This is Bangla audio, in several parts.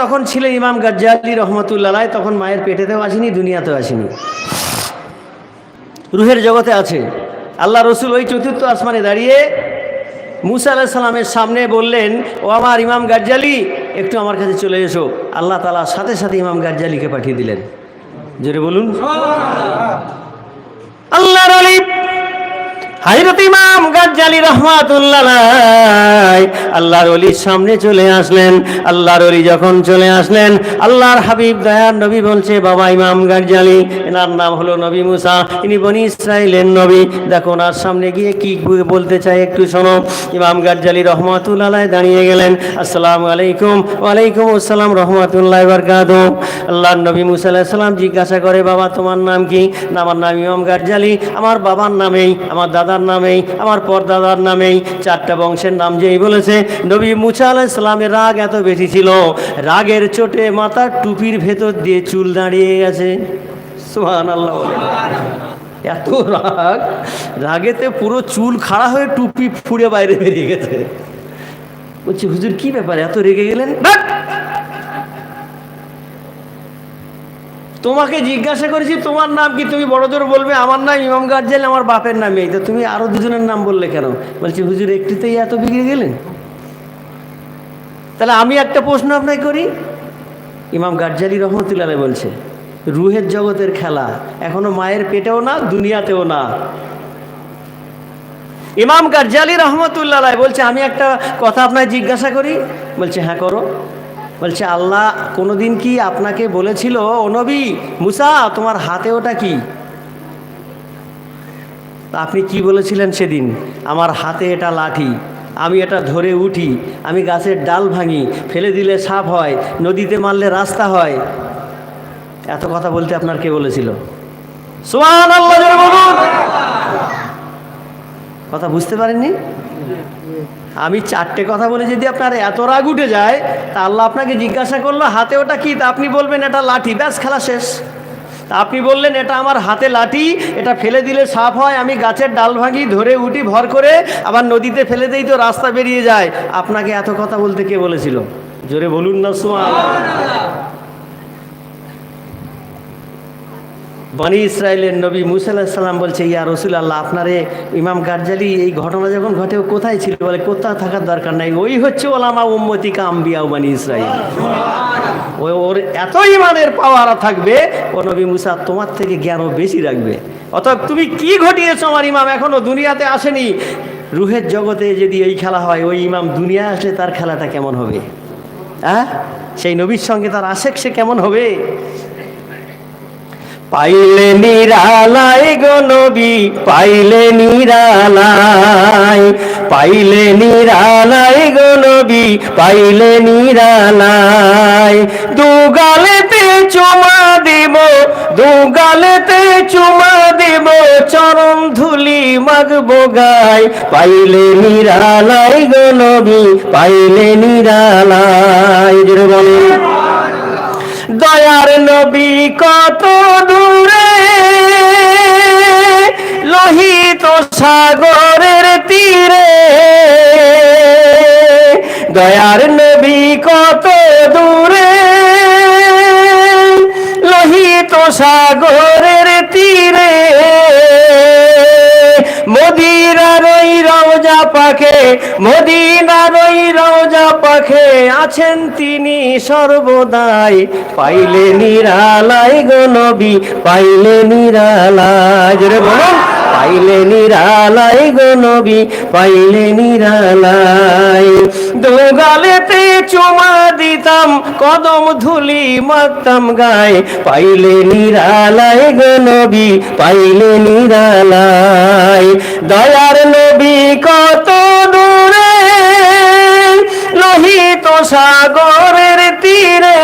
তখন ছিলেন ইমাম গাজ্জালি রহমতুল্লাহ তখন মায়ের পেটেতেও আসেনি, দুনিয়াতেও আসেনি। রুহের জগতে আছে। আল্লাহ রসুল ওই চতুর্থ আসমানে দাঁড়িয়ে মুসা আলাহ সালামের সামনে বললেন, ও আমার ইমাম গাজ্জালি, একটু আমার কাছে চলে এসো। আল্লাহ তালা সাথে সাথে ইমাম গাজ্জালিকে পাঠিয়ে দিলেন। জোরে বলুন। হাজরত ইমাম গাজ্জালি রহমাতুল্লাহ আল্লাহর অলির সামনে চলে আসলেন। আল্লাহর অলি যখন চলে আসলেন, আল্লাহর হাবিব দয়ার নবী বলছে, বাবা ইমাম গাজ্জালি, এনার নাম হলো নবী মুসা, ইনি বনি ইসরায়েলের নবী। দেখো, ওনার সামনে গিয়ে কি বলতে চাই একটু শোনো। ইমাম গাজ্জালি রহমাতুল্লাহ দাঁড়িয়ে গেলেন। আসসালামু আলাইকুম, ওয়ালাইকুম আসসালাম রহমাতুল্লাহ বরকাত। আল্লাহর নবী মুসা সালাম জিজ্ঞাসা করে, বাবা, তোমার নাম কি? আমার নাম ইমাম গাজ্জালি, আমার বাবার নামেই আমার দাদার নামেই, আমার পরদাদার নামেই, চারটা বংশের নাম যেই বলেছে, নবী মুসা আলাহ সালামের রাগ এত বেশি ছিল, রাগের চোটে মাথার টুপির ভেতর দিয়ে চুল দাঁড়িয়ে গেছে। সোহান আল্লাহ এত রাগ, রাগেতে পুরো চুল খাড়া হয়ে টুপি ফুড়ে বাইরে বেরিয়ে গেছে। বলছি, হুজুর, কি ব্যাপার? এত রেগে গেলেন? তোমাকে জিজ্ঞাসা করেছি, তোমার নাম কি? তুমি বড় জোর বলবে, আমার নাম ইমাম গাজ্জাল, আমার বাপের নাম এই। তো তুমি আরও দুজনের নাম বললে কেন? বলছি, হুজুর, একটিতেই এত বিগড়ে গেলেন? তাহলে আমি একটা প্রশ্ন আপনাকে করি। ইমাম গাজ্জালি রহমতুল্লাহ বলছে, রুহের জগতের খেলা এখনও মায়ের পেটেও না, দুনিয়াতেও না। ইমাম গাজ্জালি রহমতুল্লাহ বলছে, আমি একটা কথা আপনাকে জিজ্ঞাসা করি। বলছে হ্যাঁ করো। বলছে, আল্লাহ কোনোদিন কি আপনাকে বলেছিল, ও নবী, মুসা, তোমার হাতে ওটা কি? আপনি কি বলেছিলেন সেদিন? আমার হাতে এটা লাঠি, আমি এটা ধরে উঠি, আমি গাছের ডাল ভাঙি, ফেলে দিলে সাপ হয়, নদীতে মারলে রাস্তা হয়। এত কথা বলতে আপনার কে বলেছিল? কথা বুঝতে পারেননি? আমি চারটে কথা বলে যদি আপনার এত রাগ উঠে যায়, তা আল্লাহ আপনাকে জিজ্ঞাসা করল, হাতে ওটা কি? তা আপনি বলবেন, এটা লাঠি। ব্যাস, খেলা শেষ। তা আপনি বললেন, এটা আমার হাতে লাঠি, এটা ফেলে দিলে সাপ হয়, আমি গাছের ডাল ভাঙি, ধরে উঠি ভর করে, আবার নদীতে ফেলে দেই তো রাস্তা বেরিয়ে যায়। আপনাকে এত কথা বলতে কে বলেছিল? জোরে বলুন না সোয়া বনি ইসরায়েলের নবী মুসাল্লাম বলছে, ইয়া রসুল আল্লাহ আপনারে ইমাম গার্জালি এই ঘটনা যখন ঘটে, ও কোথায় ছিল? বলে কোথাও থাকার দরকার নাই, ওই হচ্ছে ওলামা উম্মতিকা আম্বিয়াও বানি ইসরায়েল। ওই ওর এত ইমানের পাওয়ার থাকবে, ও নবী মুসা তোমার থেকে জ্ঞানও বেশি রাখবে। অতএব তুমি কি ঘটিয়েছো আমার ইমাম? এখনও দুনিয়াতে আসেনি। রুহের জগতে যদি এই খেলা হয়, ওই ইমাম দুনিয়া আসলে তার খেলাটা কেমন হবে? হ্যাঁ? সেই নবীর সঙ্গে তার আশেক সে কেমন হবে? পাইলে নিরালাই গো নবী, পাইলে নিরালাই পাইলে নিরালাই গো নবী, পাইলে নিরালাই দুগালেতে চুমা দিব, দুগালেতে চুমা দিব চরম ধুলি মাগবো গাই। পাইলে নিরালাই গো নবী, পাইলে নিরালাই বলেন। দয়ার নবী কত দূরে? লোহিত সাগরের তীরে। দয়ার নবী কত দূরে? লোহিত সাগরের পাখে মদিনার ওই রওজা পাখে আছেন তিনি সর্বদাই। পাইলে নিরালাই গো নবী, পাইলে নিরালাই জোরে বলুন, পাইলে নিরালাই গো নবী, পাইলে নিরালাই দুগালেতে চুমা দিতাম, কদম ধুলি মারতাম গায়ে। পাইলে নিরালাই গো নবী, পাইলে নিরালাই দয়ার সাগরের তীরে।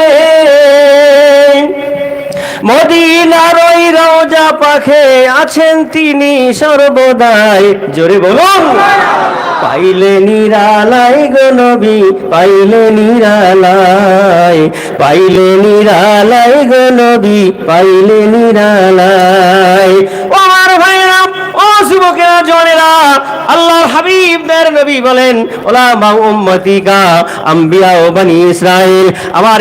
মদিনার ওই রওজা পাখে আছেন তিনি সর্বদাই। জোরে বলুন। পাইলে নিরালাই গো পাইলে নিরালাই পাইলে নিরালাই গো পাইলে নিরালাই। ও যুবকেরা আল্লাহর হাবিবদের নবী বলেন ওলা মা উম্মতিকা আম্বিয়া ও বনি ইসরাইল আমার